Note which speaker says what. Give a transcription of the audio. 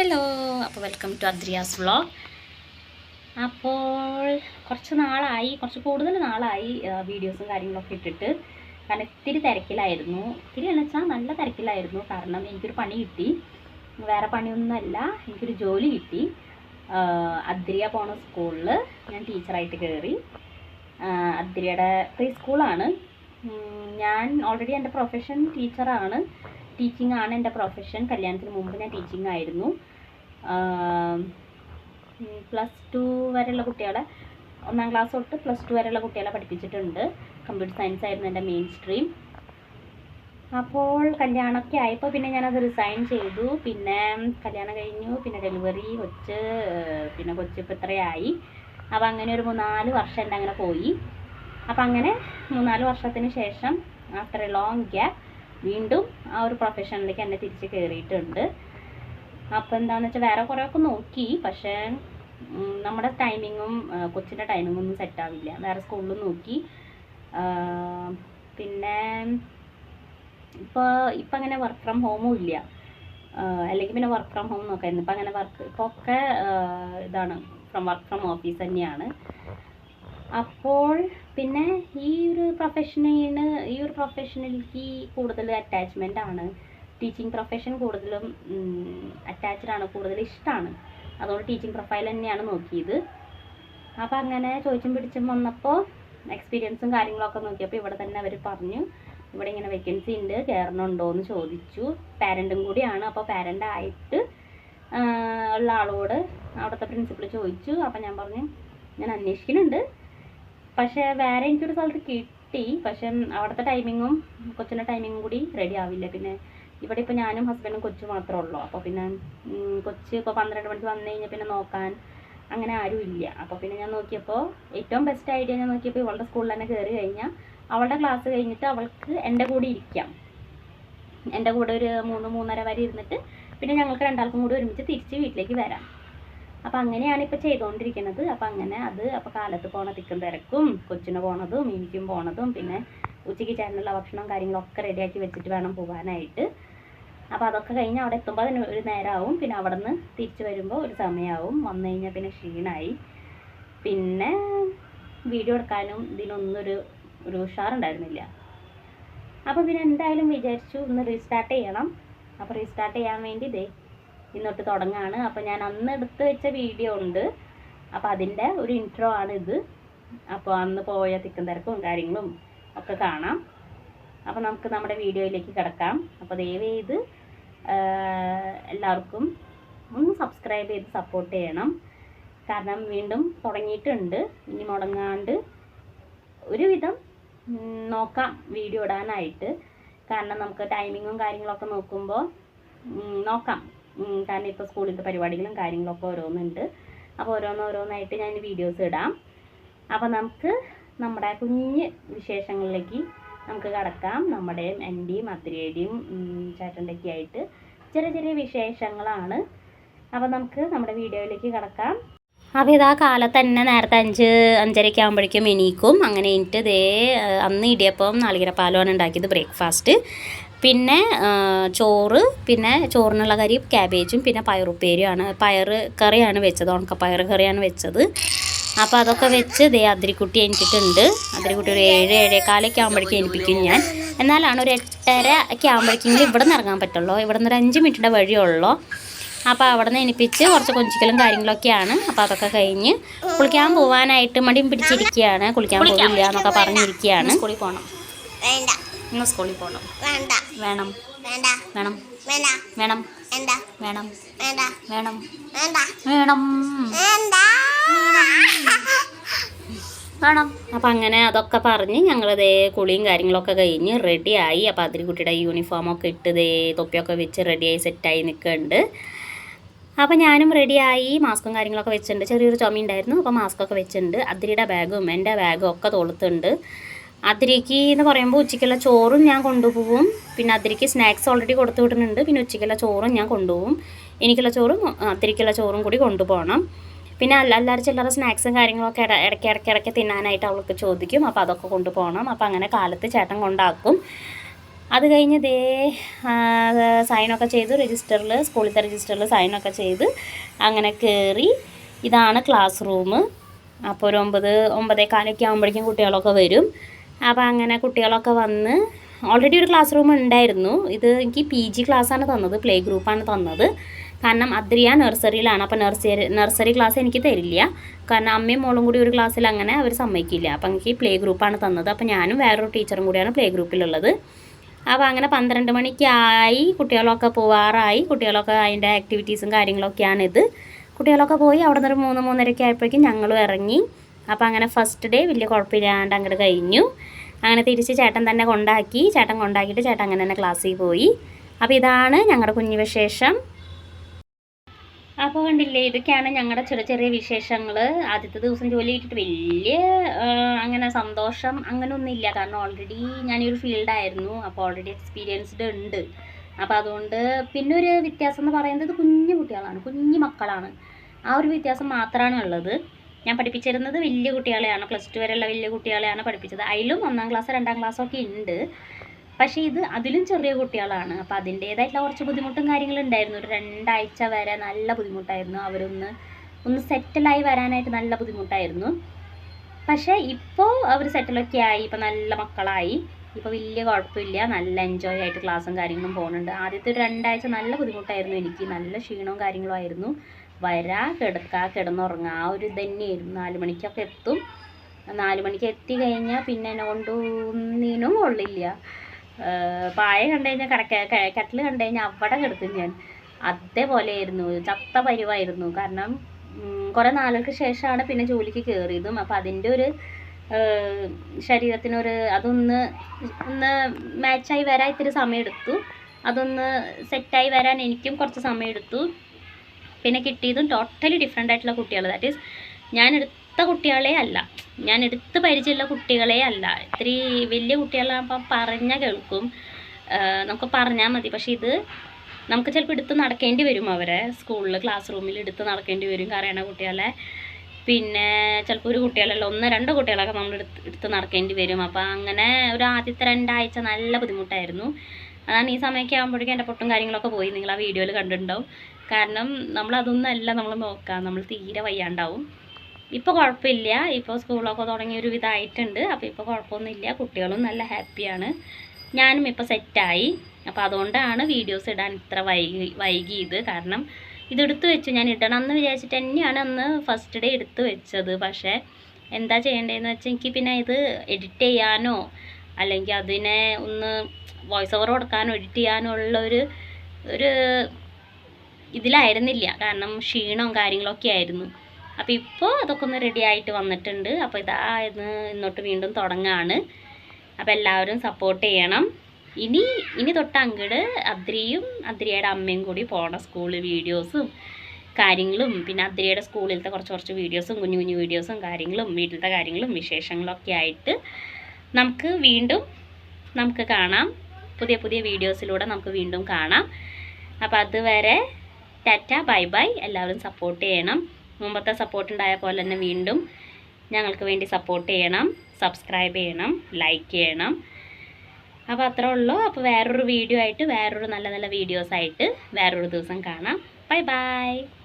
Speaker 1: Hello അപ്പോൾ welcome to അദ്രിയാസ് vlog അപ്പോൾ കുറച്ച് നാളായി കുറച്ച് കൂടുതൽ നാളായി വീഡിയോസും കാര്യങ്ങളൊക്കെ ഇട്ടിട്ട്. കാരണം ഇത്തിരി തിരക്കിലായിരുന്നു. ഇത്തിരി എന്ന് വെച്ചാൽ നല്ല തിരക്കിലായിരുന്നു. കാരണം എനിക്കൊരു പണി കിട്ടി. വേറെ പണിയൊന്നുമല്ല എനിക്കൊരു ജോലി കിട്ടി. അദ്രിയ പോണ സ്കൂളിൽ ഞാൻ ടീച്ചറായിട്ട് കയറി അദ്രിയയുടെ പ്രീ സ്കൂളാണ് ഞാൻ ഓൾറെഡി എന്റെ പ്രൊഫഷൻ ടീച്ചറാണ് ടീച്ചിങ് ആണ് എന്റെ പ്രൊഫഷൻ കല്യാണത്തിന് മുമ്പ് ഞാൻ ടീച്ചിങ് ആയിരുന്നു. പ്ലസ് ടു വരെയുള്ള കുട്ടികളെ ഒന്നാം ക്ലാസ് തൊട്ട് പ്ലസ് ടു വരെയുള്ള കുട്ടികളെ പഠിപ്പിച്ചിട്ടുണ്ട്. കമ്പ്യൂട്ടർ സയൻസ് ആയിരുന്നു എന്റെ മെയിൻ സ്ട്രീം അപ്പോൾ കല്യാണമൊക്കെ ആയപ്പോൾ പിന്നെ ഞാനത് റിസൈൻ ചെയ്തു. പിന്നെ കല്യാണം കഴിഞ്ഞു. പിന്നെ ഡെലിവറി കൊച്ച് പിന്നെ കൊച്ച് ഇപ്പം ഇത്രയായി. അപ്പോൾ അങ്ങനെ ഒരു മൂന്നാൽ വർഷം എന്റെ അങ്ങനെ പോയി. അപ്പം അങ്ങനെ മൂന്നാൽ വർഷത്തിന് ശേഷം എ ലോങ് ഗ്യാപ്പ് വീണ്ടും ആ ഒരു പ്രൊഫഷനിലേക്ക് എന്നെ തിരിച്ച് കയറിയിട്ടുണ്ട് അപ്പോൾ എന്താണെന്ന് വെച്ചാൽ വേറെ കുറേ ഒക്കെ നോക്കി. പക്ഷേ നമ്മുടെ ടൈമിങ്ങും കൊച്ചിന്റെ ടൈമിങ്ങും ഒന്നും സെറ്റ് ആവില്ല. വേറെ സ്കൂളിലും നോക്കി. പിന്നെ ഇപ്പോൾ ഇപ്പം അങ്ങനെ വർക്ക് ഫ്രം ഹോമും ഇല്ല. അല്ലെങ്കിൽ പിന്നെ വർക്ക് ഫ്രം ഹോം നോക്കായിരുന്നു. ഇപ്പം അങ്ങനെ വർക്ക് ഇപ്പോൾ ഒക്കെ ഇതാണ്. ഫ്രം വർക്ക് ഫ്രം ഓഫീസ് തന്നെയാണ്. അപ്പോൾ പിന്നെ ഈ ഒരു പ്രൊഫഷനിന് ഈ ഒരു പ്രൊഫഷനിലേക്ക് കൂടുതൽ അറ്റാച്ച്മെന്റ് ആണ്. ടീച്ചിങ് പ്രൊഫഷൻ കൂടുതലും അറ്റാച്ച്ഡ് ആണ് കൂടുതൽ ഇഷ്ടമാണ് അതുകൊണ്ട് ടീച്ചിങ് പ്രൊഫൈൽ തന്നെയാണ് നോക്കിയത്. അപ്പോൾ അങ്ങനെ ചോദിച്ചും പിടിച്ചും വന്നപ്പോൾ എക്സ്പീരിയൻസും കാര്യങ്ങളൊക്കെ നോക്കിയപ്പോൾ ഇവിടെ തന്നെ അവർ പറഞ്ഞു ഇവിടെ ഇങ്ങനെ വേക്കൻസി ഉണ്ട് കയറണുണ്ടോ എന്ന് ചോദിച്ചു. പാരന്റും കൂടിയാണ്. അപ്പോൾ പാരന്റ് ആയിട്ട് ഉള്ള ആളോട് അവിടുത്തെ പ്രിൻസിപ്പൾ ചോദിച്ചു. അപ്പോൾ ഞാൻ പറഞ്ഞു ഞാൻ അന്വേഷിക്കുന്നുണ്ട്. പക്ഷേ വേറെ എനിക്കൊരു സ്ഥലത്ത് കിട്ടി. പക്ഷെ അവിടുത്തെ ടൈമിങ്ങും കൊച്ചിന്റെ ടൈമിങ്ങും കൂടി റെഡി ആവില്ല. പിന്നെ ഇവിടെ ഇപ്പോൾ ഞാനും ഹസ്ബൻഡും കൊച്ചു മാത്രമേ ഉള്ളൂ. അപ്പോൾ പിന്നെ കൊച്ച് ഇപ്പോൾ പന്ത്രണ്ട് മണിക്ക് വന്നു കഴിഞ്ഞാൽ പിന്നെ നോക്കാൻ അങ്ങനെ ആരും ഇല്ല. അപ്പോൾ പിന്നെ ഞാൻ നോക്കിയപ്പോൾ ഏറ്റവും ബെസ്റ്റ് ഐഡിയ ഞാൻ നോക്കിയപ്പോൾ ഇവളുടെ സ്കൂളിൽ തന്നെ കയറി കഴിഞ്ഞാൽ അവളുടെ ക്ലാസ് കഴിഞ്ഞിട്ട് അവൾക്ക് എന്റെ കൂടെ ഇരിക്കാം. എന്റെ കൂടെ ഒരു മൂന്ന് മൂന്നര വരെ ഇരുന്നിട്ട് പിന്നെ ഞങ്ങൾക്ക് രണ്ടാൾക്കും കൂടി ഒരുമിച്ച് തിരിച്ച് വീട്ടിലേക്ക് വരാം. അപ്പം അങ്ങനെയാണ് ഇപ്പോൾ ചെയ്തുകൊണ്ടിരിക്കുന്നത് അപ്പം അങ്ങനെ അത് അപ്പോൾ കാലത്ത് പോണ തിക്കും തിരക്കും. കൊച്ചിന് പോണതും എനിക്കും പോണതും പിന്നെ ഉച്ചയ്ക്ക് ചേട്ടനുള്ള ഭക്ഷണവും കാര്യങ്ങളൊക്കെ റെഡിയാക്കി വെച്ചിട്ട് വേണം പോകാനായിട്ട് അപ്പോൾ അതൊക്കെ കഴിഞ്ഞ് അവിടെ എത്തുമ്പോൾ അതിന് ഒരു നേരമാവും പിന്നെ അവിടെ നിന്ന് തിരിച്ച് വരുമ്പോൾ ഒരു സമയമാവും വന്നു കഴിഞ്ഞാൽ പിന്നെ ക്ഷീണമായി പിന്നെ വീഡിയോ എടുക്കാനും ഇതിനൊന്നും ഒരു ഉഷാറുണ്ടായിരുന്നില്ല. അപ്പോൾ പിന്നെ എന്തായാലും വിചാരിച്ചു ഒന്ന് റീസ്റ്റാർട്ട് ചെയ്യണം. അപ്പോൾ റീസ്റ്റാർട്ട് ചെയ്യാൻ വേണ്ടി ഇതേ ഇന്നോട്ട് തുടങ്ങാണ്. അപ്പോൾ ഞാൻ അന്ന് എടുത്ത് വെച്ച വീഡിയോ ഉണ്ട്. അപ്പോൾ അതിന്റെ ഒരു ഇൻട്രോ ആണ് ഇത്. അപ്പോൾ അന്ന് പോയ തിക്കും തിരക്കും കാര്യങ്ങളും ഒക്കെ കാണാം. അപ്പോൾ നമുക്ക് നമ്മുടെ വീഡിയോയിലേക്ക് കിടക്കാം. അപ്പോൾ ദയവ് ചെയ്ത് എല്ലാവർക്കും ഒന്ന് സബ്സ്ക്രൈബ് ചെയ്ത് സപ്പോർട്ട് ചെയ്യണം. കാരണം വീണ്ടും തുടങ്ങിയിട്ടുണ്ട്. ഇനി മുടങ്ങാണ്ട് ഒരുവിധം നോക്കാം വീഡിയോ ഇടാനായിട്ട്. കാരണം നമുക്ക് ടൈമിങ്ങും കാര്യങ്ങളൊക്കെ നോക്കുമ്പോൾ നോക്കാം. കാരണം ഇപ്പോൾ സ്കൂളിലത്തെ പരിപാടികളും കാര്യങ്ങളൊക്കെ ഓരോന്നുണ്ട്. അപ്പോൾ ഓരോന്നോരോന്നായിട്ട് ഞാൻ വീഡിയോസ് ഇടാം. അപ്പോൾ നമുക്ക് നമ്മുടെ കുഞ്ഞ് വിശേഷങ്ങളിലേക്ക് നമുക്ക് കടക്കാം. നമ്മുടെയും എന്റെയും അത്തിരിയുടെയും ചേട്ടന്റെ ഒക്കെ ആയിട്ട് ചെറിയ ചെറിയ വിശേഷങ്ങളാണ്. അപ്പോൾ നമുക്ക് നമ്മുടെ വീഡിയോയിലേക്ക് കടക്കാം. അപ്പോൾ ഇതാ കാലത്ത് തന്നെ നേരത്തെ അഞ്ച് അഞ്ചരയ്ക്ക് ആകുമ്പോഴേക്കും എണീക്കും. അങ്ങനെ എണീറ്റ് ദേ അന്ന് ഇടിയപ്പം നാളികരപ്പാലമാണ് ഉണ്ടാക്കിയത് ബ്രേക്ക്ഫാസ്റ്റ്. പിന്നെ ചോറ് പിന്നെ ചോറിനുള്ള കറി ക്യാബേജും പിന്നെ പയറുപ്പേരിയാണ്. പയർ കറിയാണ് വെച്ചത് ഉണക്കപ്പയർ കറിയാണ് വെച്ചത്. അപ്പോൾ അതൊക്കെ വെച്ച് ദേ അതിരിക്കുട്ടി എനിക്കിട്ടുണ്ട് അതിരിക്കുട്ടി ഒരു ഏഴ് ഏഴേക്കാലൊക്കെ ആകുമ്പോഴേക്കും എനിപ്പിക്കും ഞാൻ. എന്നാലാണ് ഒരു എട്ടര ഒക്കെ ആകുമ്പോഴേക്കെങ്കിലും ഇവിടെ നിന്ന് ഇറങ്ങാൻ പറ്റുള്ളൂ. ഇവിടെ നിന്ന് ഒരു അഞ്ച് മിനിറ്റിന്റെ വഴിയുള്ളൂ. അപ്പോൾ അവിടെ നിന്ന് എനിപ്പിച്ച് കുറച്ച് കൊഞ്ചിക്കലും കാര്യങ്ങളൊക്കെയാണ്. അപ്പോൾ അതൊക്കെ കഴിഞ്ഞ് കുളിക്കാൻ പോകാനായിട്ട് മടിയും പിടിച്ചിരിക്കുകയാണ്. കുളിക്കാൻ പോകില്ല എന്നൊക്കെ പറഞ്ഞിരിക്കുകയാണ്. സ്കൂളിൽ പോകണം
Speaker 2: വേണ്ട.
Speaker 1: ഇന്ന് സ്കൂളിൽ പോകണം
Speaker 2: വേണ്ട.
Speaker 1: വേണം.
Speaker 2: വേണ്ട.
Speaker 1: വേണം. വേണം.
Speaker 2: വേണം
Speaker 1: വേണം.
Speaker 2: വേണം
Speaker 1: വേണം.
Speaker 2: വേണം
Speaker 1: വേണം.
Speaker 2: വേണ്ട.
Speaker 1: വേണം അപ്പം അങ്ങനെ അതൊക്കെ പറഞ്ഞ് ഞങ്ങളിതേ കുളിയും കാര്യങ്ങളൊക്കെ കഴിഞ്ഞ് റെഡിയായി അപ്പോൾ അതിരിക്കുട്ടിയുടെ യൂണിഫോമൊക്കെ ഇട്ട് ദേ തൊപ്പിയൊക്കെ വെച്ച് റെഡിയായി സെറ്റായി നിൽക്കുന്നുണ്ട് അപ്പോൾ ഞാനും റെഡിയായി മാസ്കും കാര്യങ്ങളൊക്കെ വെച്ചിട്ടുണ്ട്. ചെറിയൊരു ചുമ ഉണ്ടായിരുന്നു. അപ്പോൾ മാസ്കൊക്കെ വെച്ചിട്ടുണ്ട്. അതിരിയുടെ ബാഗും എന്റെ ബാഗും ഒക്കെ തോളത്തുണ്ട്. അതിരിക്ക് എന്ന് പറയുമ്പോൾ ഉച്ചയ്ക്കുള്ള ചോറും ഞാൻ കൊണ്ടുപോകും പിന്നെ അതിരിക്ക് സ്നാക്സ് ഓൾറെഡി കൊടുത്തു വിടുന്നുണ്ട് പിന്നെ ഉച്ചയ്ക്കുള്ള ചോറും ഞാൻ കൊണ്ടുപോകും എനിക്കുള്ള ചോറും അതിരിക്കുള്ള ചോറും കൂടി കൊണ്ടുപോകണം. പിന്നെ അല്ലാതെ ചില്ലറ സ്നാക്സും കാര്യങ്ങളൊക്കെ ഇട ഇടയ്ക്ക് ഇടയ്ക്ക് ഇടയ്ക്ക് തിന്നാനായിട്ട് അവൾക്ക് ചോദിക്കും. അപ്പോൾ അതൊക്കെ കൊണ്ടുപോകണം. അപ്പോൾ അങ്ങനെ കാലത്ത് ചേട്ടൻ കൊണ്ടാക്കും. അത് കഴിഞ്ഞ് ദേ സൈനൊക്കെ ചെയ്തു രജിസ്റ്ററിൽ സ്കൂളിലത്തെ രജിസ്റ്ററിൽ സൈനൊക്കെ ചെയ്ത് അങ്ങനെ കയറി ഇതാണ് ക്ലാസ് റൂം അപ്പോൾ ഒരു ഒമ്പത് ഒമ്പതേ കാലൊക്കെ ആകുമ്പോഴേക്കും കുട്ടികളൊക്കെ വരും. അപ്പോൾ അങ്ങനെ കുട്ടികളൊക്കെ വന്ന് ഓൾറെഡി ഒരു ക്ലാസ് റൂം ഉണ്ടായിരുന്നു. ഇത് എനിക്ക് പി ജി ക്ലാസ്സാണ് തന്നത് പ്ലേ ഗ്രൂപ്പാണ് തന്നത്. കാരണം അദ്രിയ നഴ്സറിയിലാണ്. അപ്പോൾ നഴ്സറി നഴ്സറി ക്ലാസ് എനിക്ക് തരില്ല. കാരണം അമ്മയും മോളും കൂടി ഒരു ക്ലാസ്സിൽ അങ്ങനെ അവർ സമ്മതിക്കില്ല. അപ്പം എനിക്ക് പ്ലേ ഗ്രൂപ്പാണ് തന്നത്. അപ്പോൾ ഞാനും വേറൊരു ടീച്ചറും കൂടിയാണ് പ്ലേ ഗ്രൂപ്പിലുള്ളത്. അപ്പോൾ അങ്ങനെ പന്ത്രണ്ട് മണിക്കായി കുട്ടികളൊക്കെ പോവാറായി. കുട്ടികളൊക്കെ അതിന്റെ ആക്ടിവിറ്റീസും കാര്യങ്ങളൊക്കെയാണിത്. കുട്ടികളൊക്കെ പോയി അവിടെ നിന്ന് ഒരു മൂന്ന് മൂന്നരയ്ക്ക് ആയപ്പോഴേക്കും ഞങ്ങളും ഇറങ്ങി. അപ്പോൾ അങ്ങനെ ഫസ്റ്റ് ഡേ വലിയ കുഴപ്പമില്ലാണ്ട് അങ്ങോട്ട് കഴിഞ്ഞു. അങ്ങനെ തിരിച്ച് ചേട്ടൻ തന്നെ കൊണ്ടാക്കി. ചേട്ടൻ കൊണ്ടാക്കിയിട്ട് ചേട്ടൻ അങ്ങനെ തന്നെ ക്ലാസ്സിൽ പോയി. അപ്പോൾ ഇതാണ് ഞങ്ങളുടെ കുഞ്ഞു വിശേഷം. അപ്പോൾ കണ്ടില്ലേ ഇതൊക്കെയാണ് ഞങ്ങളുടെ ചെറിയ ചെറിയ വിശേഷങ്ങൾ ആദ്യത്തെ ദിവസം ജോലി കിട്ടിയിട്ട് വലിയ അങ്ങനെ സന്തോഷം അങ്ങനെ ഒന്നുമില്ല കാരണം ഓൾറെഡി ഞാനൊരു ഫീൽഡായിരുന്നു. അപ്പോൾ ഓൾറെഡി എക്സ്പീരിയൻസ്ഡ് ഉണ്ട്. അപ്പോൾ അതുകൊണ്ട് പിന്നെ ഒരു വ്യത്യാസം എന്ന് പറയുന്നത് കുഞ്ഞു കുട്ടികളാണ്. കുഞ്ഞു മക്കളാണ്. ആ ഒരു വ്യത്യാസം മാത്രമാണ് ഉള്ളത്. ഞാൻ പഠിപ്പിച്ചിരുന്നത് വലിയ കുട്ടികളെയാണ്. പ്ലസ് ടു വരെയുള്ള വലിയ കുട്ടികളെയാണ് പഠിപ്പിച്ചത്. അതിലും ഒന്നാം ക്ലാസ് രണ്ടാം ക്ലാസ്സൊക്കെ ഉണ്ട്. പക്ഷേ ഇത് അതിലും ചെറിയ കുട്ടികളാണ്. അപ്പോൾ അതിന്റേതായിട്ടുള്ള കുറച്ച് ബുദ്ധിമുട്ടും കാര്യങ്ങളും ഉണ്ടായിരുന്നു. ഒരു രണ്ടാഴ്ച വരെ നല്ല ബുദ്ധിമുട്ടായിരുന്നു. അവരൊന്ന് ഒന്ന് സെറ്റിലായി വരാനായിട്ട് നല്ല ബുദ്ധിമുട്ടായിരുന്നു. പക്ഷേ ഇപ്പോൾ അവർ സെറ്റിലൊക്കെ ആയി. ഇപ്പോൾ നല്ല മക്കളായി. ഇപ്പോൾ വലിയ കുഴപ്പമില്ല. നല്ല എൻജോയ് ആയിട്ട് ക്ലാസ്സും കാര്യങ്ങളും പോകുന്നുണ്ട്. ആദ്യത്തെ ഒരു രണ്ടാഴ്ച നല്ല ബുദ്ധിമുട്ടായിരുന്നു എനിക്ക്. നല്ല ക്ഷീണവും കാര്യങ്ങളും ആയിരുന്നു. വരാ കിടക്കുക കിടന്നുറങ്ങുക ആ ഒരു തന്നെയായിരുന്നു നാല് മണിക്കൊക്കെ എത്തും. നാല് മണിക്ക് എത്തി കഴിഞ്ഞാൽ പിന്നെ എന്നെ കൊണ്ട് ഒന്നിനും കൊള്ളില്ല. പായ കണ്ടു കഴിഞ്ഞാൽ കിടക്ക കട്ടിൽ കണ്ടു കഴിഞ്ഞാൽ അവിടെ കിടക്കും ഞാൻ. അതേപോലെയായിരുന്നു. ചത്ത പരിവായിരുന്നു. കാരണം കുറേ നാളുകൾക്ക് ശേഷമാണ് പിന്നെ ജോലിക്ക് കയറിയതും അപ്പം അതിന്റെ ഒരു ശരീരത്തിനൊരു അതൊന്ന് ഒന്ന് മാച്ചായി വരാൻ ഇത്തിരി സമയമെടുത്തു അതൊന്ന് സെറ്റായി വരാൻ എനിക്കും കുറച്ച് സമയമെടുത്തു പിന്നെ കിട്ടിയതും ടോട്ടലി ഡിഫറെന്റ് ആയിട്ടുള്ള കുട്ടികൾ ദാറ്റ് ഈസ് ഞാൻ എടുത്ത കുട്ടികളെ അല്ല. ഞാൻ എടുത്ത് പരിചയമുള്ള കുട്ടികളെ അല്ല. ഇത്തിരി വലിയ കുട്ടികളാകുമ്പോൾ പറഞ്ഞാൽ കേൾക്കും. നമുക്ക് പറഞ്ഞാൽ മതി. പക്ഷേ ഇത് നമുക്ക് ചിലപ്പോൾ എടുത്ത് നടക്കേണ്ടി വരും അവരെ. സ്കൂളിൽ ക്ലാസ് റൂമിൽ എടുത്ത് നടക്കേണ്ടി വരും കറിയണ കുട്ടികളെ. പിന്നെ ചിലപ്പോൾ ഒരു കുട്ടികളല്ല ഒന്ന് രണ്ട് കുട്ടികളൊക്കെ നമ്മൾ എടുത്ത് എടുത്ത് നടക്കേണ്ടി വരും. അപ്പോൾ അങ്ങനെ ഒരു ആദ്യത്തെ രണ്ടാഴ്ച നല്ല ബുദ്ധിമുട്ടായിരുന്നു. അതാണ് ഈ സമയമൊക്കെ ആകുമ്പോഴേക്കും എന്റെ പൊട്ടും കാര്യങ്ങളൊക്കെ പോയി. നിങ്ങൾ ആ വീഡിയോയിൽ കണ്ടിട്ടുണ്ടാവും. കാരണം നമ്മളതൊന്നും അല്ല നമ്മൾ നോക്കുക നമ്മൾ തീരെ വയ്യാണ്ടാവും. ഇപ്പോൾ കുഴപ്പമില്ല ഇപ്പോൾ സ്കൂളൊക്കെ തുടങ്ങി ഒരു വിധമായിട്ടുണ്ട്. അപ്പോൾ ഇപ്പോൾ കുഴപ്പമൊന്നുമില്ല കുട്ടികളും നല്ല ഹാപ്പിയാണ് ഞാനും ഇപ്പോൾ സെറ്റായി അപ്പോൾ അതുകൊണ്ടാണ് വീഡിയോസ് ഇടാൻ ഇത്ര വൈകി വൈകിയത്. കാരണം ഇതെടുത്ത് വെച്ചു. ഞാൻ ഇടണം എന്ന് വിചാരിച്ചിട്ട് തന്നെയാണ് അന്ന് ഫസ്റ്റ് ഡേ എടുത്ത് വെച്ചത്. പക്ഷേ എന്താ ചെയ്യേണ്ടതെന്ന് വെച്ചാൽ എനിക്ക് പിന്നെ ഇത് എഡിറ്റ് ചെയ്യാനോ അല്ലെങ്കിൽ അതിനെ ഒന്ന് വോയിസ് ഓവർ കൊടുക്കാനോ എഡിറ്റ് ചെയ്യാനോ ഉള്ള ഒരു ഒരു ഇതിലായിരുന്നില്ല. കാരണം ക്ഷീണവും കാര്യങ്ങളൊക്കെ ആയിരുന്നു. അപ്പോൾ ഇപ്പോൾ അതൊക്കെ ഒന്ന് റെഡി ആയിട്ട് വന്നിട്ടുണ്ട്. അപ്പോൾ ഇതാ ഇന്ന് ഇന്നോട്ട് വീണ്ടും തുടങ്ങാണ്. അപ്പോൾ എല്ലാവരും സപ്പോർട്ട് ചെയ്യണം. ഇനി ഇനി തൊട്ട് അങ്ങട് അദ്രിയും അദ്രിയുടെ അമ്മയും കൂടി പോണ സ്കൂൾ വീഡിയോസും കാര്യങ്ങളും പിന്നെ അദ്രിയുടെ സ്കൂളിലത്തെ കുറച്ച് കുറച്ച് വീഡിയോസും കുഞ്ഞു കുഞ്ഞു വീഡിയോസും കാര്യങ്ങളും വീട്ടിലത്തെ കാര്യങ്ങളും വിശേഷങ്ങളൊക്കെ ആയിട്ട് നമുക്ക് വീണ്ടും നമുക്ക് കാണാം. പുതിയ പുതിയ വീഡിയോസിലൂടെ നമുക്ക് വീണ്ടും കാണാം. അപ്പോൾ അതുവരെ ടാറ്റ ബൈ ബൈ. എല്ലാവരും സപ്പോർട്ട് ചെയ്യണം. മുമ്പത്തെ സപ്പോർട്ട് ഉണ്ടായ പോലെ തന്നെ വീണ്ടും ഞങ്ങൾക്ക് വേണ്ടി സപ്പോർട്ട് ചെയ്യണം സബ്സ്ക്രൈബ് ചെയ്യണം ലൈക്ക് ചെയ്യണം. അപ്പോൾ അത്രേ ഉള്ളൂ. അപ്പോൾ വേറൊരു വീഡിയോ ആയിട്ട് വേറൊരു നല്ല നല്ല വീഡിയോസായിട്ട് വേറൊരു ദിവസം കാണാം. Bye bye